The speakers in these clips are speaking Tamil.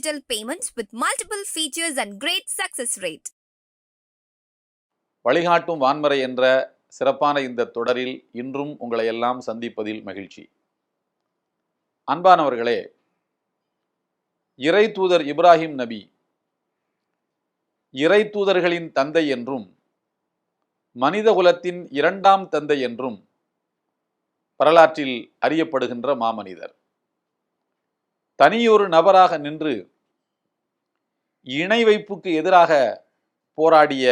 Digital payments with multiple features and great success rate வழிகாட்டும் வான்மறை என்ற சிறப்பான இந்த தொடரில் இன்றும் உங்களை எல்லாம் சந்திப்பதில் மகிழ்ச்சி. அன்பானவர்களே இறை தூதர் இப்ராஹிம் நபி இறை தூதர்களின் தந்தை என்றும் மனித குலத்தின் இரண்டாம் தந்தை என்றும் வரலாற்றில் அறியப்படுகின்ற மாமனிதர். தனியொரு நபராக நின்று இணை வைப்புக்கு எதிராக போராடிய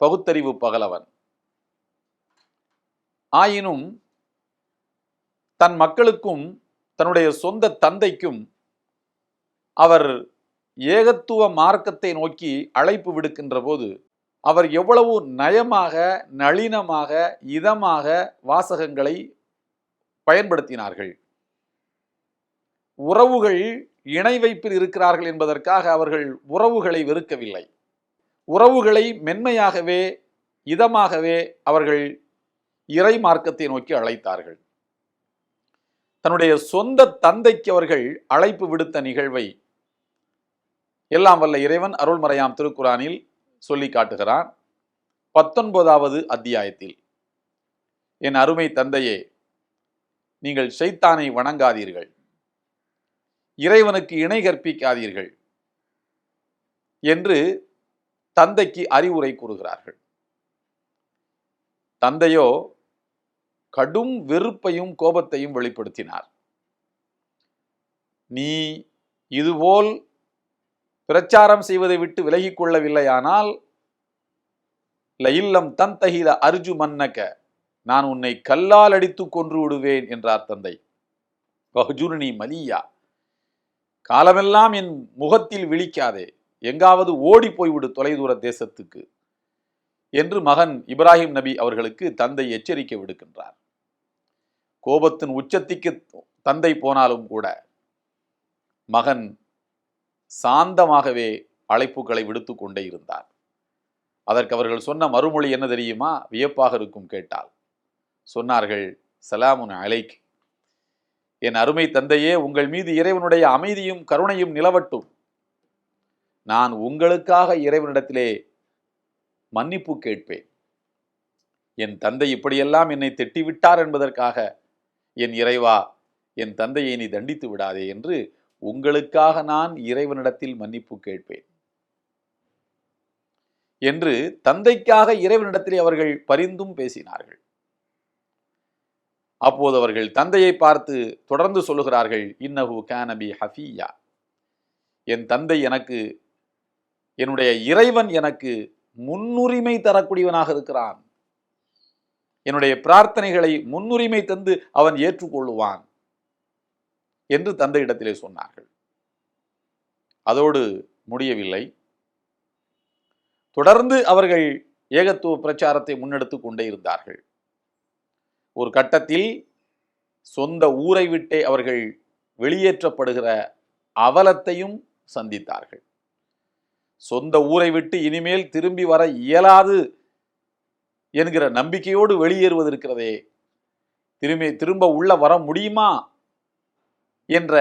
பகுத்தறிவு பகலவன். ஆயினும் தன் மக்களுக்கும் தன்னுடைய சொந்த தந்தைக்கும் அவர் ஏகத்துவ மார்க்கத்தை நோக்கி அழைப்பு விடுக்கின்ற போது அவர் எவ்வளவு நயமாக நளினமாக இதமாக வாசகங்களை பயன்படுத்தினார்கள். உறவுகள் இணை வைப்பில் இருக்கிறார்கள் என்பதற்காக அவர்கள் உறவுகளை வெறுக்கவில்லை. உறவுகளை மென்மையாகவே இதமாகவே அவர்கள் இறை மார்க்கத்தை நோக்கி அழைத்தார்கள். தன்னுடைய சொந்த தந்தைக்கு அவர்கள் அழைப்பு விடுத்த நிகழ்வை எல்லாம் வல்ல இறைவன் அருள்மறையாம் திருக்குறானில் சொல்லி காட்டுகிறான். பத்தொன்பதாவது அத்தியாயத்தில் என் அருமை தந்தையே நீங்கள் சைத்தானை வணங்காதீர்கள். இறைவனுக்கு இணை கற்பிக்காதீர்கள் என்று தந்தைக்கு அறிவுரை கூறுகிறார்கள். தந்தையோ கடும் வெறுப்பையும் கோபத்தையும் வெளிப்படுத்தினார். நீ இதுபோல் பிரச்சாரம் செய்வதை விட்டு விலகிக் கொள்ளவில்லையானால் லயில்லம் தந்தகில அர்ஜு மன்னக நான் உன்னை கல்லால் அடித்து கொன்று விடுவேன் என்றார் தந்தை. பஹ்ஜுர்னி மலியா காலமெல்லாம் என் முகத்தில் விழிக்காதே. எங்காவது ஓடி போய்விடு தொலைதூர தேசத்துக்கு என்று மகன் இப்ராஹிம் நபி அவர்களுக்கு தந்தை எச்சரிக்கை விடுக்கின்றார். கோபத்தின் உச்சத்திற்கு தந்தை போனாலும் கூட மகன் சாந்தமாகவே அழைப்புகளை விடுத்து கொண்டே இருந்தார். அதற்கு அவர்கள் சொன்ன மறுமொழி என்ன தெரியுமா? வியப்பாக இருக்கும் கேட்டால். சொன்னார்கள் சலாமுன் அலைக் என் அருமை தந்தையே உங்கள் மீது இறைவனுடைய அமைதியும் கருணையும் நிலவட்டும். நான் உங்களுக்காக இறைவனிடத்திலே மன்னிப்பு கேட்பேன். என் தந்தை இப்படியெல்லாம் என்னை திட்டிவிட்டார் என்பதற்காக என் இறைவா என் தந்தையை நீ தண்டித்து விடாதே என்று உங்களுக்காக நான் இறைவனிடத்தில் மன்னிப்பு கேட்பேன். என்று தந்தைக்காக இறைவனிடத்திலே அவர்கள் பரிந்தும் பேசினார்கள். அப்போது அவர்கள் தந்தையை பார்த்து தொடர்ந்து சொல்லுகிறார்கள் இன்னஹு கேனபி ஹஃபியா. என் தந்தை எனக்கு என்னுடைய இறைவன் எனக்கு முன்னுரிமை தரக்கூடியவனாக இருக்கிறான். என்னுடைய பிரார்த்தனைகளை முன்னுரிமை தந்து அவன் ஏற்றுக்கொள்ளுவான். என்று தந்தையிடத்திலே சொன்னார்கள். அதோடு முடியவில்லை. தொடர்ந்து அவர்கள் ஏகத்துவ பிரச்சாரத்தை முன்னெடுத்து கொண்டே இருந்தார்கள். ஒரு கட்டத்தில் சொந்த ஊரை விட்டே அவர்கள் வெளியேற்றப்படுகிற அவலத்தையும் சந்தித்தார்கள். சொந்த ஊரை விட்டு இனிமேல் திரும்பி வர இயலாது என்கிற நம்பிக்கையோடு வெளியேறுவது இருக்கிறதே. திரும்பி திரும்ப உள்ள வர முடியுமா என்ற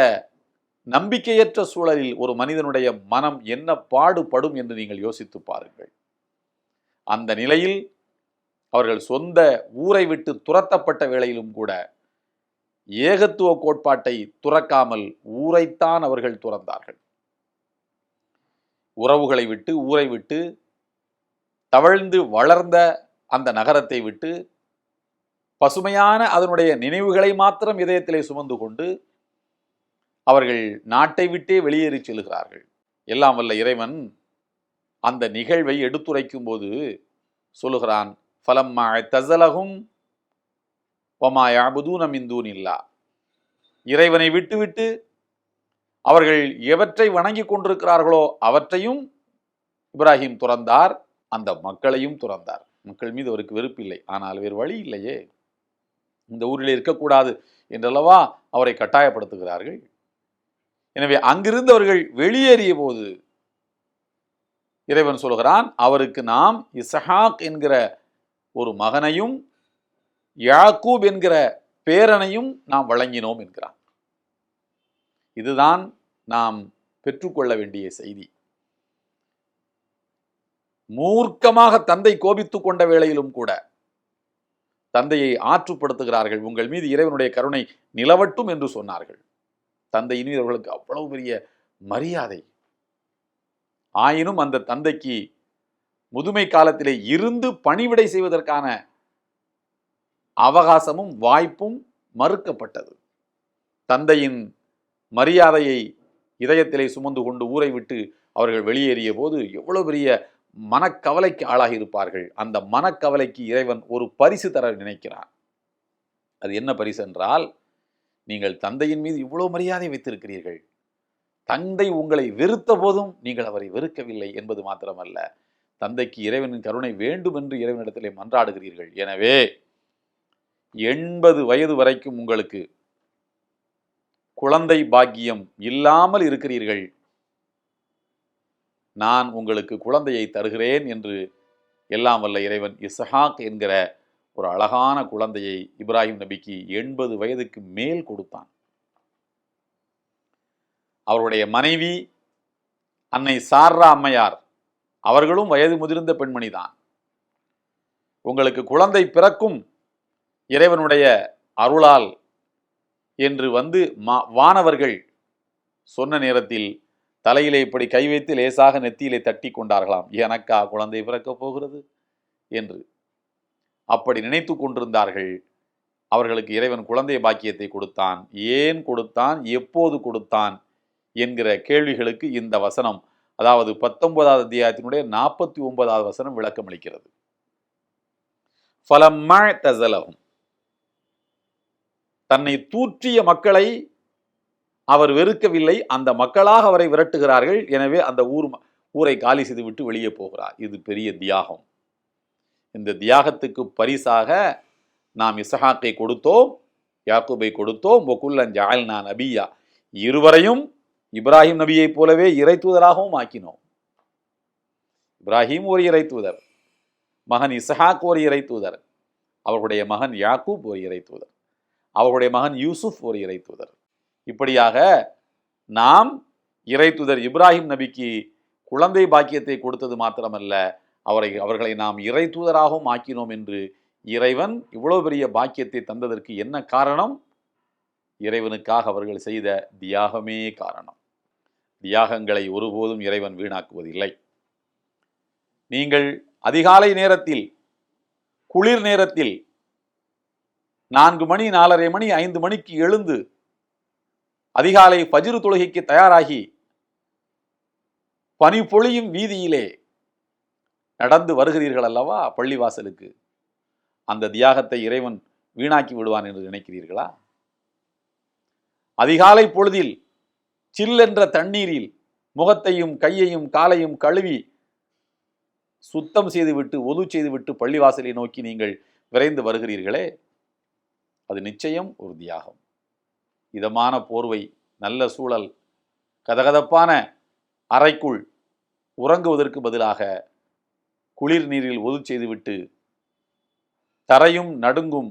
நம்பிக்கையற்ற சூழலில் ஒரு மனிதனுடைய மனம் என்ன பாடுபடும் என்று நீங்கள் யோசித்து பாருங்கள். அந்த நிலையில் அவர்கள் சொந்த ஊரை விட்டு துரத்தப்பட்ட வேளையிலும் கூட ஏகத்துவ கோட்பாட்டை துறக்காமல் ஊரைத்தான் அவர்கள் துறந்தார்கள். உறவுகளை விட்டு ஊரை விட்டு தவழ்ந்து வளர்ந்த அந்த நகரத்தை விட்டு பசுமையான அதனுடைய நினைவுகளை மாத்திரம் இதயத்திலே சுமந்து கொண்டு அவர்கள் நாட்டை விட்டே வெளியேறி செல்கிறார்கள். எல்லாம் வல்ல இறைவன் அந்த நிகழ்வை எடுத்துரைக்கும் போது சொல்லுகிறான் ஃபலம்மா தசலகும் ஒமா யாபுதூன இல்லா இறைவனை விட்டுவிட்டு அவர்கள் எவற்றை வணங்கி கொண்டிருக்கிறார்களோ அவற்றையும் இப்ராஹிம் துறந்தார் அந்த மக்களையும் துறந்தார். மக்கள் மீது அவருக்கு வெறுப்பில்லை ஆனால் வேறு வழி இல்லையே. இந்த ஊரில் இருக்கக்கூடாது என்றல்லவா அவரை கட்டாயப்படுத்துகிறார்கள். எனவே அங்கிருந்து அவர்கள் வெளியேறிய போது இறைவன் சொல்கிறான் அவருக்கு நாம் இசஹாக் என்கிற ஒரு மகனையும் யாக்கூப் என்கிற பேரனையும் நாம் வழங்கினோம் என்கிறான். இதுதான் நாம் பெற்றுக்கொள்ள வேண்டிய செய்தி. மூர்க்கமாக தந்தை கோபித்துக் கொண்ட வேளையிலும் கூட தந்தையை ஆற்றுப்படுத்துகிறார்கள். உங்கள் மீது இறைவனுடைய கருணை நிலவட்டும் என்று சொன்னார்கள். தந்தையின் மீது அவர்களுக்கு அவ்வளவு பெரிய மரியாதை. ஆயினும் அந்த தந்தைக்கு முதுமை காலத்திலே இருந்து பணிவிடை செய்வதற்கான அவகாசமும் வாய்ப்பும் மறுக்கப்பட்டது. தந்தையின் மரியாதையை இதயத்திலே சுமந்து கொண்டு ஊரை விட்டு அவர்கள் வெளியேறிய போது எவ்வளவு பெரிய மனக்கவலைக்கு ஆளாகி இருப்பார்கள் அந்த மனக்கவலைக்கு இறைவன் ஒரு பரிசு தர நினைக்கிறான் அது என்ன பரிசு என்றால் நீங்கள் தந்தையின் மீது இவ்வளவு மரியாதை வைத்திருக்கிறீர்கள். தந்தை உங்களை வெறுத்த போதும் நீங்கள் அவரை வெறுக்கவில்லை என்பது மாத்திரமல்ல. தந்தைக்கு இறைவனின் கருணை வேண்டும் என்று இறைவனிடத்திலே மன்றாடுகிறீர்கள். எனவே எண்பது வயது வரைக்கும் உங்களுக்கு குழந்தை பாக்கியம் இல்லாமல் இருக்கிறீர்கள். நான் உங்களுக்கு குழந்தையை தருகிறேன் என்று எல்லாம் வல்ல இறைவன் இஸ்ஹாக் என்கிற ஒரு அழகான குழந்தையை இப்ராஹிம் நபிக்கு எண்பது வயதுக்கு மேல் கொடுத்தான். அவருடைய மனைவி அன்னை சார்ரா அம்மையார் அவர்களும் வயது முதிர்ந்த பெண்மணிதான். உங்களுக்கு குழந்தை பிறக்கும் இறைவனுடைய அருளால் என்று வந்து மா- வானவர்கள் சொன்ன நேரத்தில் தலையிலே இப்படி கை வைத்து லேசாக நெத்தியிலே தட்டி கொண்டார்களாம். எனக்கா குழந்தை பிறக்கப் போகிறது? என்று. அப்படி நினைத்து கொண்டிருந்தார்கள். அவர்களுக்கு இறைவன் குழந்தை பாக்கியத்தை கொடுத்தான். ஏன் கொடுத்தான்? எப்போது கொடுத்தான்? என்கிற கேள்விகளுக்கு இந்த வசனம் அதாவது பத்தொன்பதாவது அத்தியாயத்தினுடைய நாற்பத்தி ஒன்பதாவது வசனம் விளக்கம் அளிக்கிறது தன்னை தூற்றிய மக்களை அவர் வெறுக்கவில்லை அந்த மக்களாக அவரை விரட்டுகிறார்கள் எனவே அந்த ஊர் ம- ஊரை காலி செய்து விட்டு வெளியே போகிறார். இது பெரிய தியாகம். இந்த தியாகத்துக்கு பரிசாக நாம் இசஹாக்கை கொடுத்தோம் யாக்குபை கொடுத்தோம் ஒகுல்லன் ஜால்னா நபியா. இருவரையும் இப்ராஹிம் நபியைப் போலவே இறை தூதராகவும் ஆக்கினோம். இப்ராஹிம் ஒரு இறை தூதர். மகன் இசஹாக் ஒரு இறை தூதர். அவர்களுடைய மகன் யாக்கூப் ஒரு இறை தூதர். அவர்களுடைய மகன் யூசுப் ஒரு இறை தூதர். இப்படியாக நாம் இறை தூதர் இப்ராஹிம் நபிக்கு குழந்தை பாக்கியத்தை கொடுத்தது மாத்திரமல்ல அவரை அவர்களை நாம் இறை தூதராகவும் ஆக்கினோம் என்று இறைவன் இவ்வளவு பெரிய பாக்கியத்தை தந்ததற்கு என்ன காரணம்? இறைவனுக்காக அவர்கள் செய்த தியாகமே காரணம். தியாகங்களை ஒருபோதும் இறைவன் வீணாக்குவதில்லை. நீங்கள் அதிகாலை நேரத்தில் குளிர் நேரத்தில் நான்கு மணி நாலரை மணி ஐந்து மணிக்கு எழுந்து அதிகாலை பஜிரு தொழுகைக்கு தயாராகி பனி பொழியும் வீதியிலே நடந்து வருகிறீர்கள் அல்லவா? பள்ளிவாசலுக்கு. அந்த தியாகத்தை இறைவன் வீணாக்கி விடுவான் என்று நினைக்கிறீர்களா? அதிகாலை பொழுதில் சில்லென்ற தண்ணீரில் முகத்தையும் கையையும் காலையும் கழுவி சுத்தம் செய்துவிட்டு ஒது செய்துவிட்டு பள்ளிவாசலை நோக்கி நீங்கள் விரைந்து வருகிறீர்களே? அது நிச்சயம் ஒரு தியாகம். இதமான போர்வை நல்ல சூழல் கதகதப்பான அறைக்குள் உறங்குவதற்கு பதிலாக குளிர் நீரில் ஒது செய்துவிட்டு தரையும் நடுங்கும்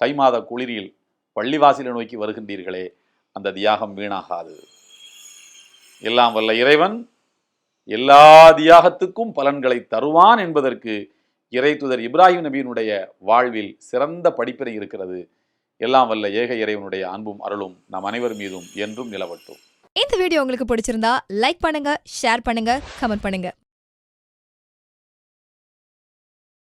தை மாத குளிரில் பள்ளிவாசலை நோக்கி வருகின்றீர்களே அந்த தியாகம் வீணாகாது. எல்லாம் வல்ல இறைவன் எல்லா தியாகத்துக்கும் பலன்களை தருவான் என்பதற்கு இறைத்துதர் இப்ராஹிம் நபியினுடைய வாழ்வில் சிறந்த படிப்பினை இருக்கிறது. எல்லாம் வல்ல ஏக இறைவனுடைய அன்பும் அருளும் நம் அனைவர் மீதும் என்றும் நிலவட்டும். இந்த வீடியோ உங்களுக்கு பிடிச்சிருந்தா லைக் பண்ணுங்க ஷேர் பண்ணுங்க கமெண்ட் பண்ணுங்க.